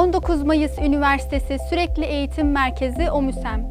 19 Mayıs Üniversitesi Sürekli Eğitim Merkezi OMÜSEM.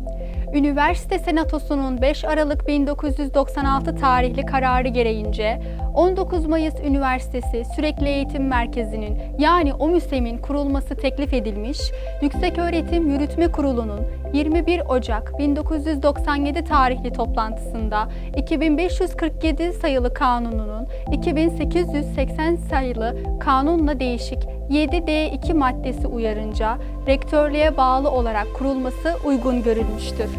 Üniversite Senatosu'nun 5 Aralık 1996 tarihli kararı gereğince 19 Mayıs Üniversitesi Sürekli Eğitim Merkezi'nin yani OMÜSEM'in kurulması teklif edilmiş, Yükseköğretim Yürütme Kurulu'nun 21 Ocak 1997 tarihli toplantısında 2547 sayılı kanununun 2880 sayılı kanunla değişik 7D2 maddesi uyarınca rektörlüğe bağlı olarak kurulması uygun görülmüştür.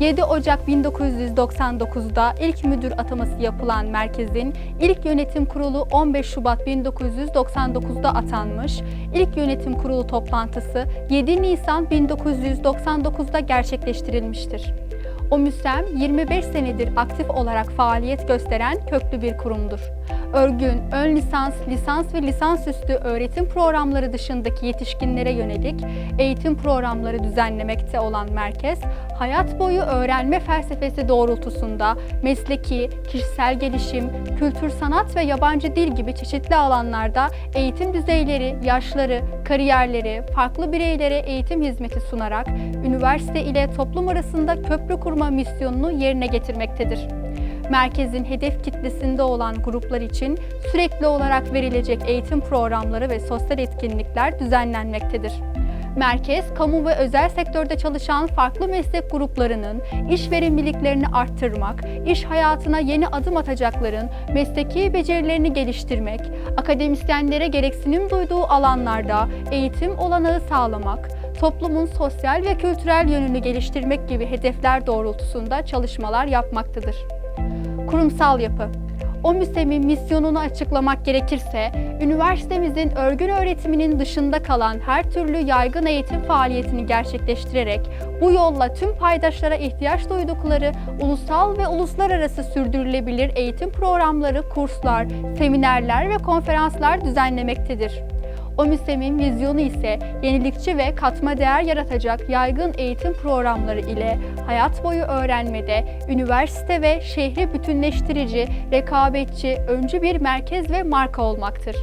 7 Ocak 1999'da ilk müdür ataması yapılan merkezin ilk yönetim kurulu 15 Şubat 1999'da atanmış, ilk yönetim kurulu toplantısı 7 Nisan 1999'da gerçekleştirilmiştir. OMÜSEM 25 senedir aktif olarak faaliyet gösteren köklü bir kurumdur. Örgün, ön lisans, lisans ve lisansüstü öğretim programları dışındaki yetişkinlere yönelik eğitim programları düzenlemekte olan merkez, hayat boyu öğrenme felsefesi doğrultusunda mesleki, kişisel gelişim, kültür sanat ve yabancı dil gibi çeşitli alanlarda eğitim düzeyleri, yaşları, kariyerleri, farklı bireylere eğitim hizmeti sunarak üniversite ile toplum arasında köprü kurma misyonunu yerine getirmektedir merkezin hedef kitlesinde olan gruplar için sürekli olarak verilecek eğitim programları ve sosyal etkinlikler düzenlenmektedir. Merkez, kamu ve özel sektörde çalışan farklı meslek gruplarının iş verimliliklerini arttırmak, iş hayatına yeni adım atacakların mesleki becerilerini geliştirmek, akademisyenlere gereksinim duyduğu alanlarda eğitim olanağı sağlamak, toplumun sosyal ve kültürel yönünü geliştirmek gibi hedefler doğrultusunda çalışmalar yapmaktadır. Kurumsal yapı OMÜSEM'in misyonunu açıklamak gerekirse, üniversitemizin örgün öğretiminin dışında kalan her türlü yaygın eğitim faaliyetini gerçekleştirerek bu yolla tüm paydaşlara ihtiyaç duydukları ulusal ve uluslararası sürdürülebilir eğitim programları, kurslar, seminerler ve konferanslar düzenlemektedir. OMÜSEM'in vizyonu ise yenilikçi ve katma değer yaratacak yaygın eğitim programları ile hayat boyu öğrenmede üniversite ve şehri bütünleştirici, rekabetçi, öncü bir merkez ve marka olmaktır.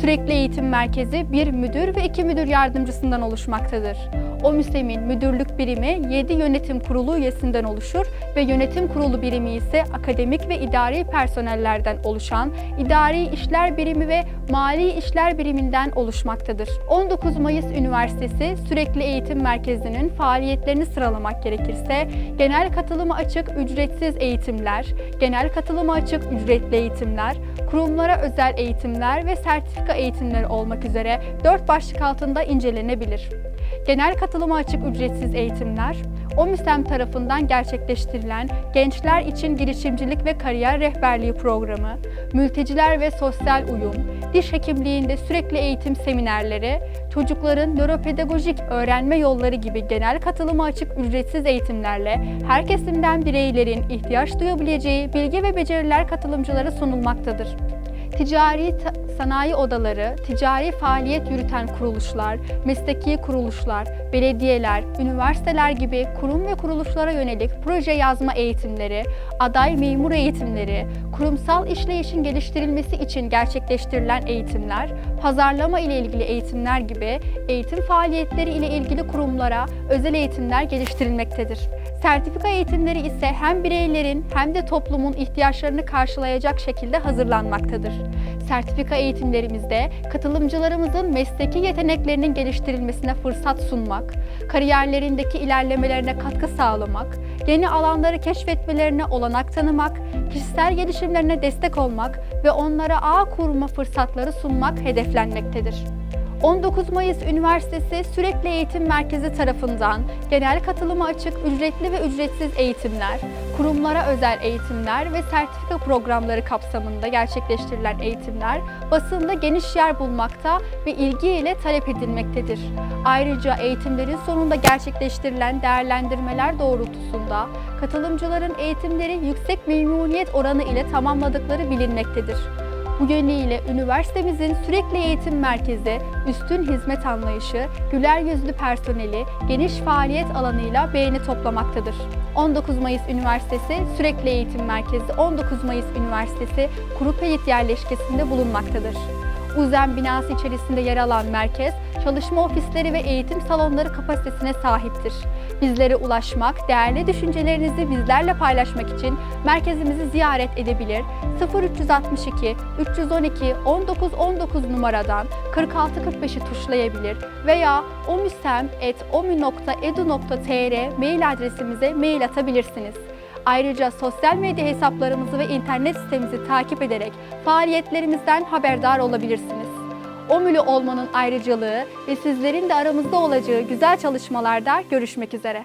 Sürekli Eğitim Merkezi bir müdür ve iki müdür yardımcısından oluşmaktadır. OMÜSEM'in müdürlük birimi 7 yönetim kurulu üyesinden oluşur ve yönetim kurulu birimi ise akademik ve idari personellerden oluşan idari işler birimi ve mali işler biriminden oluşmaktadır. 19 Mayıs Üniversitesi Sürekli Eğitim Merkezi'nin faaliyetlerini sıralamak gerekirse genel katılıma açık ücretsiz eğitimler, genel katılıma açık ücretli eğitimler, kurumlara özel eğitimler ve sertifika eğitimleri olmak üzere 4 başlık altında incelenebilir. Genel katılıma açık ücretsiz eğitimler, OMÜSEM tarafından gerçekleştirilen Gençler için Girişimcilik ve Kariyer Rehberliği Programı, Mülteciler ve Sosyal Uyum, Diş Hekimliğinde sürekli eğitim seminerleri, çocukların nöropedagojik öğrenme yolları gibi genel katılıma açık ücretsiz eğitimlerle her kesimden bireylerin ihtiyaç duyabileceği bilgi ve beceriler katılımcılara sunulmaktadır ticari sanayi odaları, ticari faaliyet yürüten kuruluşlar, mesleki kuruluşlar, belediyeler, üniversiteler gibi kurum ve kuruluşlara yönelik proje yazma eğitimleri, aday memur eğitimleri, kurumsal işleyişin geliştirilmesi için gerçekleştirilen eğitimler, pazarlama ile ilgili eğitimler gibi eğitim faaliyetleri ile ilgili kurumlara özel eğitimler geliştirilmektedir. Sertifika eğitimleri ise hem bireylerin hem de toplumun ihtiyaçlarını karşılayacak şekilde hazırlanmaktadır. Sertifika eğitimlerimizde katılımcılarımızın mesleki yeteneklerinin geliştirilmesine fırsat sunmak, kariyerlerindeki ilerlemelerine katkı sağlamak, yeni alanları keşfetmelerine olanak tanımak, kişisel gelişimlerine destek olmak ve onlara ağ kurma fırsatları sunmak hedeflenmektedir. 19 Mayıs Üniversitesi Sürekli Eğitim Merkezi tarafından genel katılıma açık ücretli ve ücretsiz eğitimler, kurumlara özel eğitimler ve sertifika programları kapsamında gerçekleştirilen eğitimler basında geniş yer bulmakta ve ilgiyle talep edilmektedir. Ayrıca eğitimlerin sonunda gerçekleştirilen değerlendirmeler doğrultusunda katılımcıların eğitimleri yüksek memnuniyet oranı ile tamamladıkları bilinmektedir. Bu yönüyle üniversitemizin sürekli eğitim merkezi, üstün hizmet anlayışı, güler yüzlü personeli, geniş faaliyet alanıyla beğeni toplamaktadır. 19 Mayıs Üniversitesi Sürekli Eğitim Merkezi 19 Mayıs Üniversitesi Kurupayit yerleşkesinde bulunmaktadır. UZEM binası içerisinde yer alan merkez, çalışma ofisleri ve eğitim salonları kapasitesine sahiptir. Bizlere ulaşmak, değerli düşüncelerinizi bizlerle paylaşmak için merkezimizi ziyaret edebilir, 0362 312 1919 numaradan 4645'i tuşlayabilir veya omusem.omu.edu.tr mail adresimize mail atabilirsiniz. Ayrıca sosyal medya hesaplarımızı ve internet sitemizi takip ederek faaliyetlerimizden haberdar olabilirsiniz. OMÜ'lü olmanın ayrıcalığı ve sizlerin de aramızda olacağı güzel çalışmalarda görüşmek üzere.